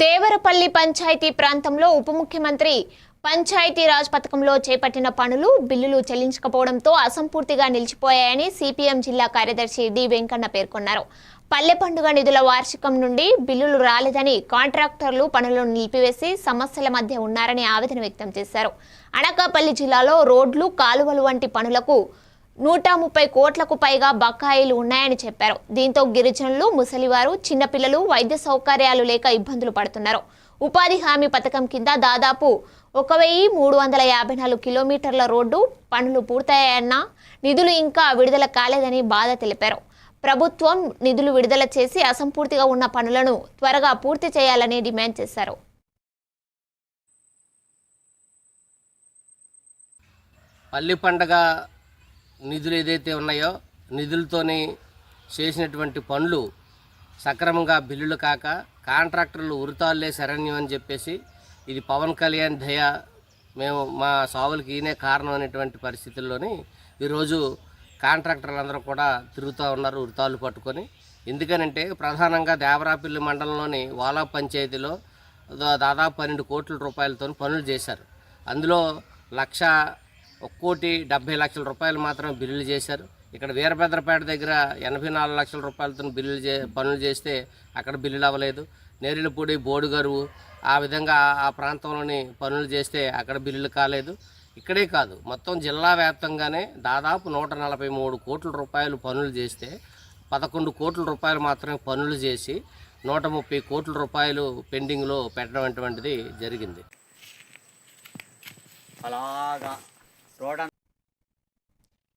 దేవరపల్లి పంచాయతీ ప్రాంతంలో ఉప ముఖ్యమంత్రి పంచాయతీరాజ్ పథకంలో చేపట్టిన పనులు బిల్లులు చెల్లించకపోవడంతో అసంపూర్తిగా నిలిచిపోయాయని సిపిఎం జిల్లా కార్యదర్శి డి వెంకన్న పేర్కొన్నారు. పల్లె పండుగ నిధుల వార్షికం నుండి బిల్లులు రాలేదని కాంట్రాక్టర్లు పనులను నిలిపివేసి సమస్యల మధ్య ఉన్నారని ఆవేదన వ్యక్తం చేశారు. అనకాపల్లి జిల్లాలో రోడ్లు కాలువలు వంటి పనులకు నూట ముప్పై కోట్లకు పైగా బకాయిలు ఉన్నాయని చెప్పారు. దీంతో గిరిజనులు ముసలివారు చిన్నపిల్లలు వైద్య సౌకర్యాలు లేక ఇబ్బందులు పడుతున్నారు. ఉపాధి హామీ పథకం కింద దాదాపు ఒక వెయ్యి మూడు వందల యాభై నాలుగు కిలోమీటర్ల రోడ్డు పనులు పూర్తయ్యాయన్న నిధులు ఇంకా విడుదల కాలేదని బాధ తెలిపారు. ప్రభుత్వం నిధులు విడుదల చేసి అసంపూర్తిగా ఉన్న పనులను త్వరగా పూర్తి చేయాలని డిమాండ్ చేశారు. పల్లి పండగ నిధులు ఏదైతే ఉన్నాయో నిధులతోని చేసినటువంటి పనులు సక్రమంగా బిల్లులు కాక కాంట్రాక్టర్లు ఉరితాళ్ళే శరణ్యం అని చెప్పేసి ఇది పవన్ కళ్యాణ్ దయ మేము మా సావులకి ఈయనే కారణం అనేటువంటి పరిస్థితుల్లోని ఈరోజు కాంట్రాక్టర్లందరూ కూడా తిరుగుతూ ఉన్నారు ఉరితాళ్ళు పట్టుకొని. ఎందుకనంటే ప్రధానంగా దేవరాపల్లి మండలంలోని వాలా పంచాయతీలో దాదాపు పన్నెండు కోట్ల రూపాయలతో పనులు చేశారు. అందులో లక్ష ఒక కోటి డెబ్బై లక్షల రూపాయలు మాత్రమే బిల్లులు చేశారు. ఇక్కడ వీరభద్రపేట దగ్గర ఎనభై నాలుగు లక్షల రూపాయలతో బిల్లులు చే పనులు చేస్తే అక్కడ బిల్లులు అవ్వలేదు. నేరులపూడి బోడుగరువు ఆ విధంగా ఆ ప్రాంతంలోని పనులు చేస్తే అక్కడ బిల్లులు కాలేదు. ఇక్కడే కాదు మొత్తం జిల్లా వ్యాప్తంగానే దాదాపు నూట నలభై మూడు కోట్ల రూపాయలు పనులు చేస్తే పదకొండు కోట్ల రూపాయలు మాత్రమే పనులు చేసి నూట ముప్పై కోట్ల రూపాయలు పెండింగ్లో పెట్టడం అటువంటిది జరిగింది. అలాగా. road on